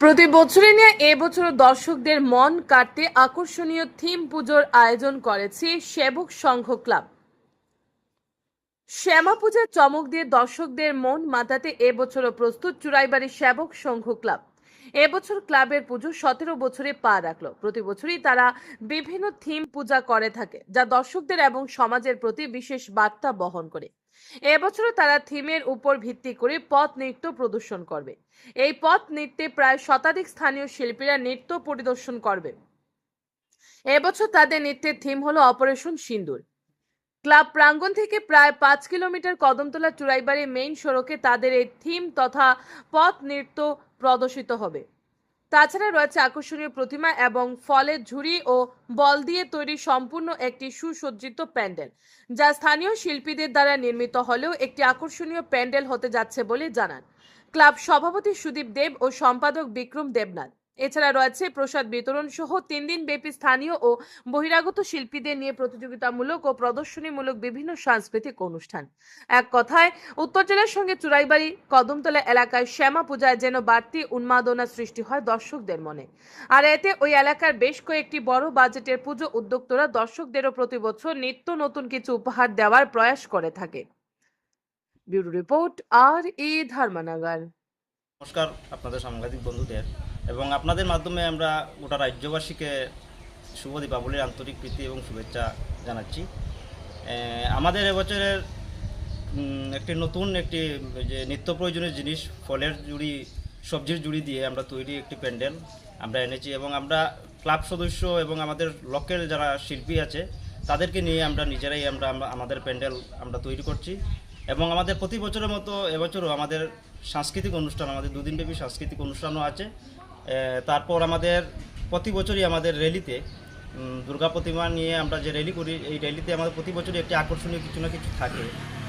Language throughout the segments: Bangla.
প্রতি বছরে নিয়ে এবছর দর্শকদের মন কাটতে আকর্ষণীয় থিম পুজোর আয়োজন করেছে সেবক সংঘ ক্লাব। শ্যামা পূজার চমক দিয়ে দর্শকদের মন মাতাতে এবছরও প্রস্তুত চুরাইবাড়ি সেবক সংঘ ক্লাব। এবছর ক্লাবের পুজো সতেরো বছরে পা রাখল। প্রতি বছরই তারা বিভিন্ন থিম পূজা করে থাকে, যা দর্শকদের এবং সমাজের প্রতি বিশেষ বার্তা বহন করে। এবছরও তারা থিমের উপর ভিত্তি করে পথ নৃত্য প্রদর্শন করবে। এই পথ নৃত্যে প্রায় শতাধিক স্থানীয় শিল্পীরা নৃত্য পরিদর্শন করবে। এবছর তাদের নৃত্যের থিম হলো অপারেশন সিন্দুর। ক্লাব প্রাঙ্গণ থেকে প্রায় পাঁচ কিলোমিটার কদমতলা চুরাইবাড়ি মেইন সড়কে তাদের এই থিম তথা পথ নৃত্য প্রদর্শিত হবে। তাছাড়া রয়েছে আকর্ষণীয় প্রতিমা এবং ফলের ঝুড়ি ও বল দিয়ে তৈরি সম্পূর্ণ একটি সুসজ্জিত প্যান্ডেল, যা স্থানীয় শিল্পীদের দ্বারা নির্মিত হলেও একটি আকর্ষণীয় প্যান্ডেল হতে যাচ্ছে বলে জানান। ক্লাব সভাপতি সুদীপ দেব ও সম্পাদক বিক্রম দেবনাথ। এছাড়া রয়েছে প্রসাদ বিতরণ সহ তিন দিন ব্যাপী স্থানীয় ও বহিরাগত শিল্পীদের নিয়ে প্রতিযোগিতামূলক ও প্রদর্শনীমূলক বিভিন্ন সাংস্কৃতিক অনুষ্ঠান। এক কথায়, উত্তর জেলার সঙ্গে চুরাইবাড়ি, কদমতলা এলাকায় শ্যামা পূজায় যেন বাড়তি উন্মাদনা সৃষ্টি হয় দর্শকদের মনে। আর এতে ওই এলাকার বেশ কয়েকটি বড় বাজেটের পুজো উদ্যোক্তরা দর্শকদেরও প্রতি বছর নিত্য নতুন কিছু উপহার দেওয়ার প্রয়াস করে থাকে। ব্যুরো রিপোর্ট, আর ই ধর্মনগর। নমস্কার আপনাদের সাংবাদিক বন্ধুদের। এবং আপনাদের মাধ্যমে আমরা গোটা রাজ্যবাসীকে শুভ দীপাবলির আন্তরিক প্রীতি এবং শুভেচ্ছা জানাচ্ছি। আমাদের এবছরের একটি নতুন একটি, যে নিত্য প্রয়োজনীয় জিনিস, ফলের জুড়ি, সবজির জুড়ি দিয়ে আমরা তৈরি একটি প্যান্ডেল আমরা এনেছি এবং আমরা ক্লাব সদস্য এবং আমাদের লোকের যারা শিল্পী আছে, তাদেরকে নিয়ে আমরা নিজেরাই আমরা, আমাদের প্যান্ডেল আমরা তৈরি করছি এবং আমাদের প্রতি বছরের মতো এবছরও আমাদের সাংস্কৃতিক অনুষ্ঠান, আমাদের দুদিনব্যাপী সাংস্কৃতিক অনুষ্ঠানও আছে। তারপর আমাদের প্রতি বছরই আমাদের র্যালিতে দুর্গা প্রতিমা নিয়ে আমরা যে র্যালি করি, এই র্যালিতে আমাদের প্রতি বছরই একটি আকর্ষণীয় কিছু না কিছু থাকে।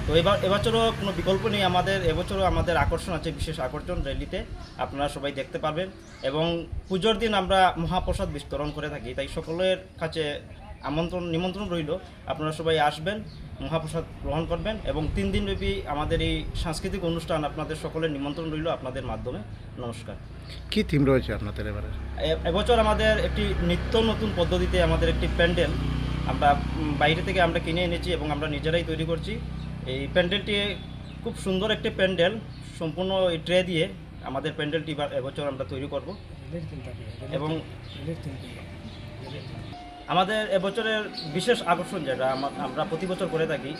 তো এবার, এবছরও কোনো বিকল্প নেই, আমাদের, এবছরও আমাদের আকর্ষণ আছে বিশেষ আকর্ষণ র্যালিতে, আপনারা সবাই দেখতে পারবেন। এবং পুজোর দিন আমরা মহাপ্রসাদ বিস্তরণ করে থাকি, তাই সকলের কাছে আমন্ত্রণ নিমন্ত্রণ রইল। আপনারা সবাই আসবেন মহাপ্রসাদ গ্রহণ করবেন এবং তিন দিন দিনব্যাপী আমাদের এই সাংস্কৃতিক অনুষ্ঠান আপনাদের সকলের নিমন্ত্রণ রইল আপনাদের মাধ্যমে। নমস্কার। কি থিম রয়েছে আপনাদের এবারে? এবছর আমাদের একটি নিত্য নতুন পদ্ধতিতে আমাদের একটি প্যান্ডেল আমরা বাইরে থেকে আমরা কিনে এনেছি এবং আমরা নিজেরাই তৈরি করছি। এই প্যান্ডেলটি খুব সুন্দর একটি প্যান্ডেল সম্পূর্ণ এই ট্রে দিয়ে আমাদের প্যান্ডেলটি এবার এবছর আমরা তৈরি করব। এবং আমাদের এবছরের বিশেষ আকর্ষণ যেটা আমা- আমরা প্রতি বছর করে থাকি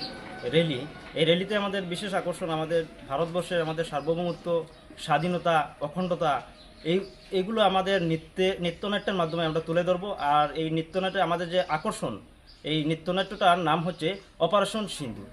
র্যালি এই র্যালিতে আমাদের বিশেষ আকর্ষণ আমাদের ভারতবর্ষের আমাদের সার্বভৌমত্ব, স্বাধীনতা, অখণ্ডতা, এই, এগুলো আমাদের নৃত্যে, নৃত্যনাট্যের মাধ্যমে আমরা তুলে ধরবো। আর এই নৃত্যনাট্যে আমাদের যে আকর্ষণ, এই নৃত্যনাট্যটার নাম হচ্ছে অপারেশন সিন্ধু।